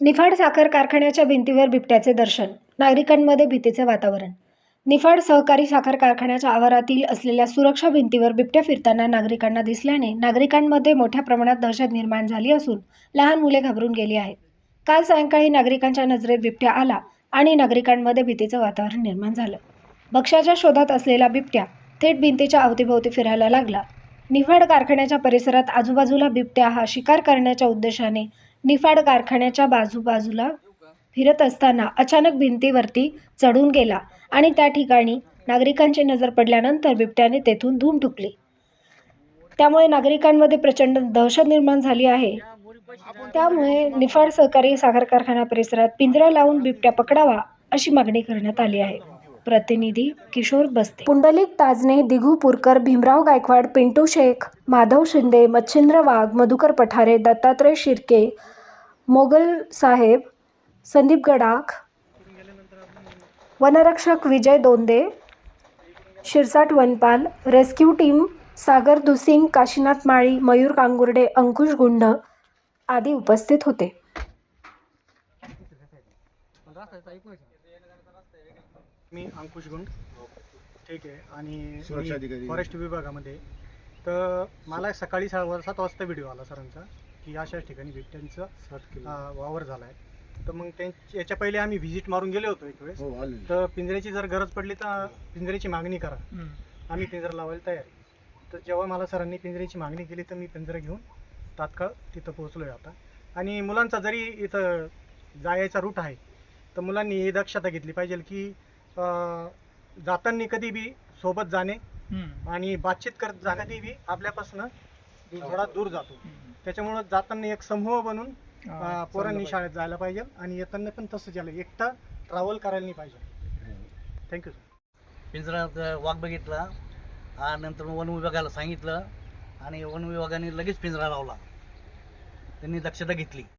निफाड साखर कारखान्याच्या भिंतीवर बिबट्याचे दर्शन नागरिकांमध्ये भीतीचे वातावरण. निफाड सहकारी साखर कारखान्याच्या आवारातील असलेल्या सुरक्षा भिंतीवर बिबट्या फिरताना नागरिकांना दिसल्याने नागरिकांमध्ये मोठ्या प्रमाणात दहशत निर्माण झाली असून लहान मुले घाबरून गेली आहेत. काल सायंकाळी नागरिकांच्या नजरेत बिबट्या आला आणि नागरिकांमध्ये भीतीचं वातावरण निर्माण झालं. भक्ष्याच्या शोधात असलेला बिबट्या थेट भिंतीच्या अवतीभोवती फिरायला लागला. निफाड कारखान्याच्या परिसरात आजूबाजूला बिबट्या हा शिकार करण्याच्या उद्देशाने निफाड कारखान्याच्या बाजूबाजूला फिरत असताना अचानक भिंतीवरती चढून गेला आणि त्या ठिकाणी नागरिकांची नजर पडल्यानंतर बिबट्याने तेथून धूम ठुकली त्यामुळे नागरिकांमध्ये प्रचंड दहशत निर्माण झाली आहे. त्यामुळे निफाड सहकारी साखर कारखाना परिसरात पिंजरा लावून बिबट्या पकडावा अशी मागणी करण्यात आली आहे. प्रतिनिधी किशोर बस्ते. पुंडलिक ताजने दिघू पुरकर भीमराव गायकवाड पिंटू शेख माधव शिंदे मच्छिंद्र वाघ मधुकर पठारे दत्तात्रय शिर्के मोगल साहेब संदीप गडाख वनरक्षक विजय दोंदे शिरसाट वनपाल रेस्क्यू टीम सागर दुसिंग काशीनाथ माळी मयूर कांगुर्डे अंकुश गुंड आदी उपस्थित होते. मी अंकुश गुंड. ठीक आहे. आणि सुरक्षा मी अधिकारी. फॉरेस्ट विभागामध्ये. आहे. तर मला सकाळी सा सात वाजता व्हिडिओ आला सरांचा की अशाच ठिकाणी बिबट्यांचं अं, वावर झाला आहे तर मग त्यां याच्या पहिले आम्ही व्हिजिट मारून गेलो होतो एक वेळेस. हो आले तर पिंजऱ्याची जर गरज पडली तर पिंजऱ्याची मागणी करा. आम्ही पिंजरा लावायला तयार आहे. तर जेव्हा मला सरांनी पिंजऱ्याची मागणी केली तर मी पिंजरा घेऊन तात्काळ तिथं पोहोचलो आहे आता. आणि मुलांचा जरी इथं जायचा रूट आहे तर मुलांनी ही दक्षता घेतली पाहिजे की जाताना कधी बी सोबत जाणे आणि बातचीत करत जाण्यातही बी आपल्यापासून थोडा दूर जातो. त्याच्यामुळं जाताना एक समूह बनून पोरांनी शाळेत जायला पाहिजे आणि येताना पण तसंच यायला. एकटा ट्रॅव्हल करायला नाही पाहिजे. थँक्यू सर पिंजऱ्यात वाघ बघितला आणि नंतर मग वन विभागाला सांगितलं आणि वन विभागाने लगेच पिंजरा लावला. त्यांनी दक्षता घेतली.